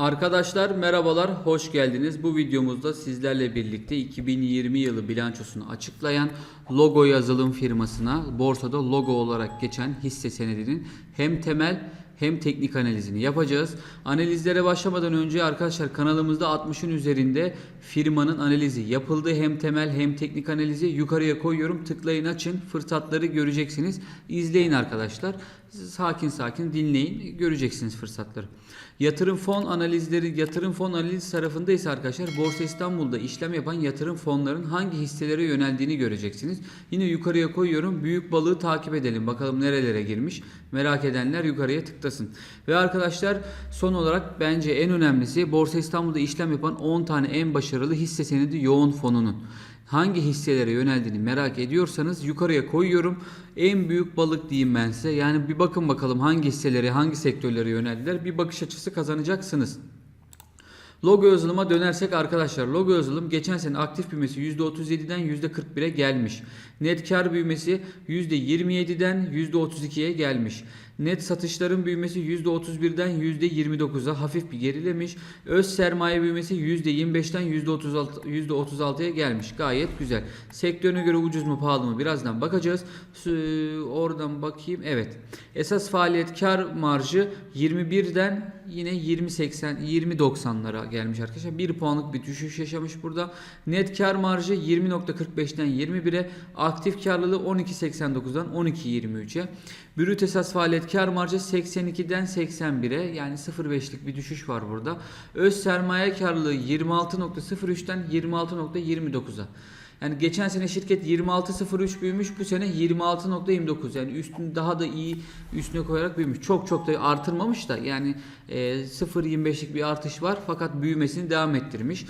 Arkadaşlar merhabalar, hoş geldiniz. Bu videomuzda sizlerle birlikte 2020 yılı bilançosunu açıklayan Logo yazılım firmasına borsada logo olarak geçen hisse senedinin hem temel hem teknik analizini yapacağız. Analizlere başlamadan önce arkadaşlar kanalımızda 60'ın üzerinde firmanın analizi yapıldı. Hem temel hem teknik analizi yukarıya koyuyorum. Tıklayın açın. Fırsatları göreceksiniz. İzleyin arkadaşlar. Sakin sakin dinleyin. Göreceksiniz fırsatları. Yatırım fon analizleri, yatırım fon analiz tarafında ise arkadaşlar Borsa İstanbul'da işlem yapan yatırım fonların hangi hisselere yöneldiğini göreceksiniz. Yine yukarıya koyuyorum. Büyük balığı takip edelim. Bakalım nerelere girmiş. Merak edenler yukarıya tıklasın. Ve arkadaşlar son olarak bence en önemlisi Borsa İstanbul'da işlem yapan 10 tane en başarılı hisse senedi yoğun fonunun hangi hisselere yöneldiğini merak ediyorsanız yukarıya koyuyorum. En büyük balık diyeyim ben size. Yani bir bakın bakalım hangi hisselere, hangi sektörlere yöneldiler. Bir bakış açısı kazanacaksınız. Logo yazılıma dönersek arkadaşlar logo yazılım geçen sene aktif büyümesi %37'den %41'e gelmiş. Net kar büyümesi %27'den %32'ye gelmiş. Net satışların büyümesi %31'den %29'a hafif bir gerilemiş. Öz sermaye büyümesi %25'ten %36 %36'ya gelmiş. Gayet güzel. Sektörüne göre ucuz mu pahalı mı birazdan bakacağız. Oradan bakayım. Evet. Esas faaliyet kar marjı 21'den yine 20.80 20.90'lara gelmiş arkadaşlar. 1 puanlık bir düşüş yaşamış burada. Net kar marjı 20.45'ten 21'e, aktif karlılığı 12.89'dan 12.23'e. Brüt esas faaliyet kar marjı 82'den 81'e yani 0.5'lik bir düşüş var burada. Öz sermaye karlılığı 26.03'ten 26.29'a. Yani geçen sene şirket 26.03 büyümüş bu sene 26.29 yani üstünü daha da iyi üstüne koyarak büyümüş. Çok çok da artırmamış da yani e, 0.25'lik bir artış var fakat büyümesini devam ettirmiş.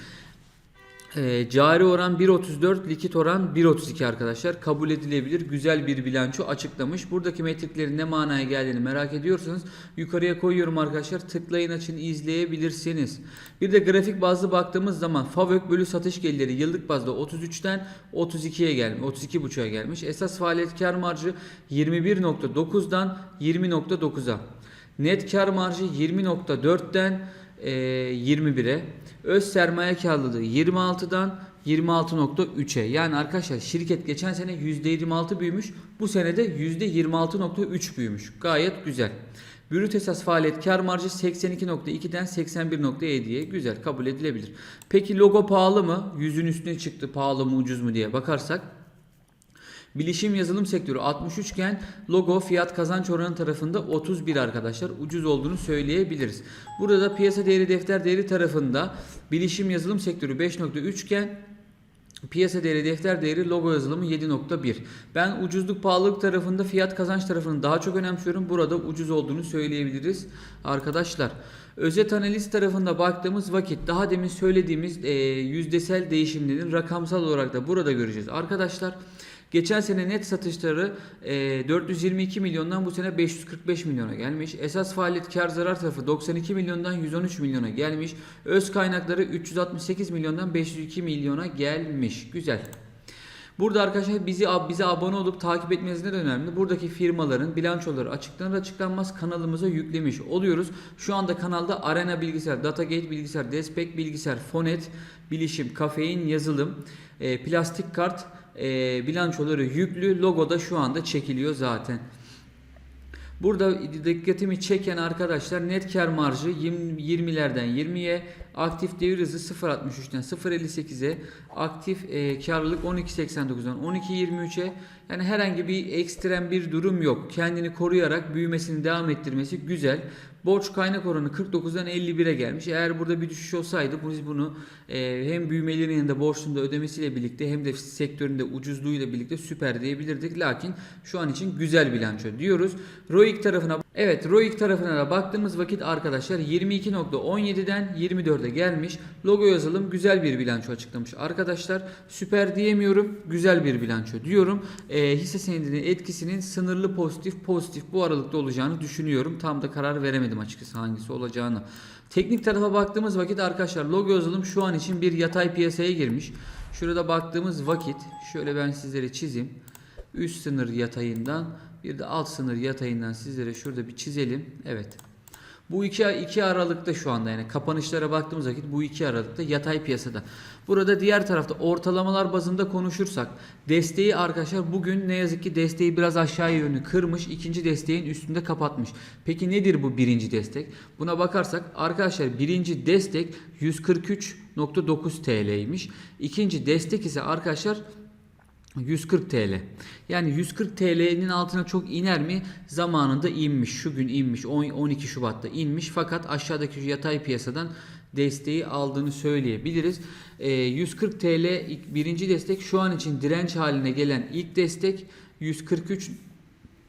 E, cari oran 1.34, likit oran 1.32 arkadaşlar. Kabul edilebilir güzel bir bilanço açıklamış. Buradaki metriklerin ne manaya geldiğini merak ediyorsanız yukarıya koyuyorum arkadaşlar. Tıklayın açın izleyebilirsiniz. Bir de grafik bazlı baktığımız zaman FAVÖK bölü satış gelirleri yıllık bazda 33'ten 32'ye gelmiş. 32.5'a gelmiş. Esas faaliyet kar marjı 21.9'dan 20.9'a. Net kar marjı 20.4'ten e, 21'e. Öz sermaye karlılığı 26'dan 26.3'e. Yani arkadaşlar şirket geçen sene %26 büyümüş. Bu sene de %26.3 büyümüş. Gayet güzel. Brüt esas faaliyet kar marjı 82.2'den 81.7'ye güzel kabul edilebilir. Peki logo pahalı mı? Yüzün üstüne çıktı pahalı mı ucuz mu diye bakarsak Bilişim yazılım sektörü 63 iken logo fiyat kazanç oranı tarafında 31 arkadaşlar. Ucuz olduğunu söyleyebiliriz. Burada piyasa değeri defter değeri tarafında bilişim yazılım sektörü 5.3 iken Piyasa değeri defter değeri logo yazılımı 7.1. Ben ucuzluk pahalılık tarafında fiyat kazanç tarafını daha çok önemsiyorum. Burada ucuz olduğunu söyleyebiliriz arkadaşlar. Özet analiz tarafında baktığımız vakit daha demin söylediğimiz e, yüzdesel değişimlerin rakamsal olarak da burada göreceğiz. Arkadaşlar Geçen sene net satışları e, 422 milyondan bu sene 545 milyona gelmiş. Esas faaliyet kar zarar tarafı 92 milyondan 113 milyona gelmiş. Öz kaynakları 368 milyondan 502 milyona gelmiş. Güzel. Burada arkadaşlar bizi bize abone olup takip etmeniz neden önemli? Buradaki firmaların bilançoları açıklanır açıklanmaz kanalımıza yüklemiş oluyoruz. Şu anda kanalda Arena Bilgisayar, Datagate Bilgisayar, Despek Bilgisayar, Fonet, Bilişim, Kafein, Yazılım, e, Plastik Kart e, bilançoları yüklü. Logo da şu anda çekiliyor zaten. Burada dikkatimi çeken arkadaşlar net kar marjı 20, 20'lerden 20'ye, aktif devir hızı 0.63'ten 0.58'e, aktif e, karlılık 12.89'dan 12.23'e. Yani herhangi bir ekstrem bir durum yok. Kendini koruyarak büyümesini devam ettirmesi güzel. Borç kaynak oranı 49'dan 51'e gelmiş. Eğer burada bir düşüş olsaydı biz bunu e, hem büyümelerin yanında borçlunun da ödemesiyle birlikte hem de sektöründe ucuzluğuyla birlikte süper diyebilirdik. Lakin şu an için güzel bilanço diyoruz. ROIC tarafına Evet ROIC tarafına da baktığımız vakit arkadaşlar 22.17'den 24'e gelmiş. Logo yazılım güzel bir bilanço açıklamış. Arkadaşlar süper diyemiyorum. Güzel bir bilanço diyorum. E, hisse senedinin etkisinin sınırlı pozitif pozitif bu aralıkta olacağını düşünüyorum. Tam da karar veremedim açıkçası hangisi olacağını. Teknik tarafa baktığımız vakit arkadaşlar logo yazılım şu an için bir yatay piyasaya girmiş. Şurada baktığımız vakit şöyle ben sizlere çizeyim. Üst sınır yatayından bir de alt sınır yatayından sizlere şurada bir çizelim. Evet. Bu iki, iki aralıkta şu anda yani kapanışlara baktığımız vakit bu iki aralıkta yatay piyasada. Burada diğer tarafta ortalamalar bazında konuşursak desteği arkadaşlar bugün ne yazık ki desteği biraz aşağı yönlü kırmış. ikinci desteğin üstünde kapatmış. Peki nedir bu birinci destek? Buna bakarsak arkadaşlar birinci destek 143.9 TL'ymiş. İkinci destek ise arkadaşlar 140 TL. Yani 140 TL'nin altına çok iner mi? Zamanında inmiş. Şu gün inmiş. 10 12 Şubat'ta inmiş. Fakat aşağıdaki yatay piyasadan desteği aldığını söyleyebiliriz. Ee, 140 TL ilk- birinci destek şu an için direnç haline gelen ilk destek 143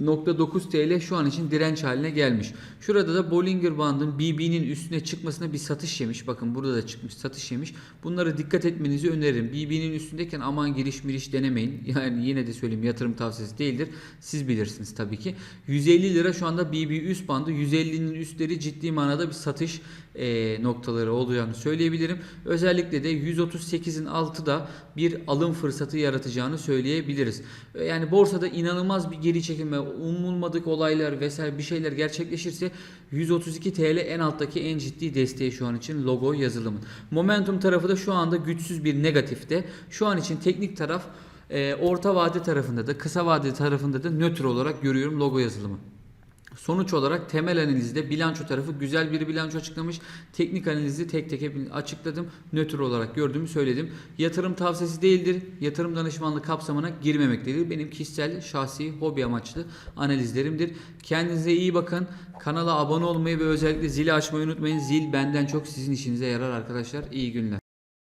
.9 TL şu an için direnç haline gelmiş. Şurada da Bollinger Band'ın BB'nin üstüne çıkmasına bir satış yemiş. Bakın burada da çıkmış satış yemiş. Bunlara dikkat etmenizi öneririm. BB'nin üstündeyken aman giriş miriş denemeyin. Yani yine de söyleyeyim yatırım tavsiyesi değildir. Siz bilirsiniz tabii ki. 150 lira şu anda BB üst bandı. 150'nin üstleri ciddi manada bir satış e, noktaları olacağını söyleyebilirim. Özellikle de 138'in altı da bir alım fırsatı yaratacağını söyleyebiliriz. E, Yani borsada inanılmaz bir geri çekilme, umulmadık olaylar vesaire bir şeyler gerçekleşirse 132 TL en alttaki en ciddi desteği şu an için logo yazılımın. Momentum tarafı da şu anda güçsüz bir negatifte. Şu an için teknik taraf e, orta vade tarafında da kısa vade tarafında da nötr olarak görüyorum logo yazılımı. Sonuç olarak temel analizde bilanço tarafı güzel bir bilanço açıklamış. Teknik analizi tek tek hep açıkladım. Nötr olarak gördüğümü söyledim. Yatırım tavsiyesi değildir. Yatırım danışmanlığı kapsamına girmemektedir. Benim kişisel, şahsi, hobi amaçlı analizlerimdir. Kendinize iyi bakın. Kanala abone olmayı ve özellikle zili açmayı unutmayın. Zil benden çok sizin işinize yarar arkadaşlar. İyi günler.